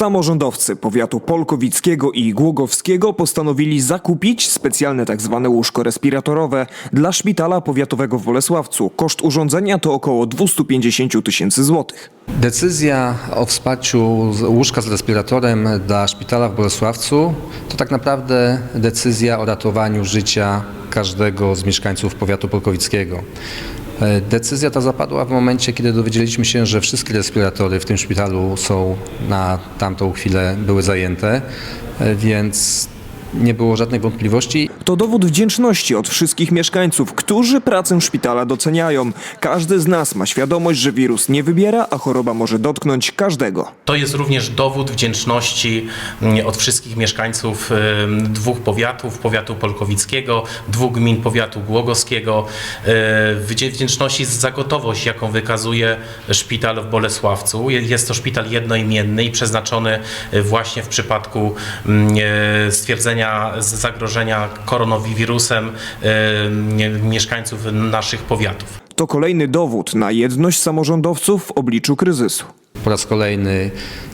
Samorządowcy powiatu polkowickiego i głogowskiego postanowili zakupić specjalne tzw. łóżko respiratorowe dla szpitala powiatowego w Bolesławcu. Koszt urządzenia to około 250 tysięcy złotych. Decyzja o wsparciu łóżka z respiratorem dla szpitala w Bolesławcu to tak naprawdę decyzja o ratowaniu życia każdego z mieszkańców powiatu polkowickiego. E, Decyzja ta zapadła w momencie, kiedy dowiedzieliśmy się, że wszystkie respiratory w tym szpitalu są na tamtą chwilę były zajęte, e, więc nie było żadnej wątpliwości To dowód wdzięczności od wszystkich mieszkańców, którzy pracę szpitala doceniają. Każdy z nas ma świadomość, że wirus nie wybiera, a choroba może dotknąć każdego. To jest również dowód wdzięczności mm, od wszystkich mieszkańców em, dwóch powiatów, powiatu polkowickiego, dwóch gmin powiatu głogowskiego, e, wdzięczności za gotowość, jaką wykazuje szpital w Bolesławcu. Je- Jest to szpital jednoimienny i przeznaczony e, właśnie w przypadku mm, stwierdzenia z- zagrożenia koronawirusem e, mieszkańców naszych powiatów. To kolejny dowód na jedność samorządowców w obliczu kryzysu. Po raz kolejny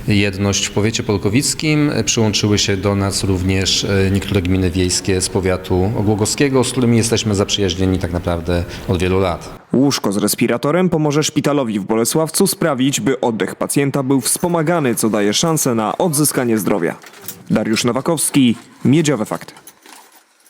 jedność w powiecie polkowickim. Przyłączyły się do nas również e, niektóre gminy wiejskie z powiatu ogłogowskiego, z którymi jesteśmy zaprzyjaźnieni tak naprawdę od wielu lat. Łóżko z respiratorem pomoże szpitalowi w Bolesławcu sprawić, by oddech pacjenta był wspomagany, co daje szansę na odzyskanie zdrowia. Dariusz Nowakowski, Miedziowe Fakty.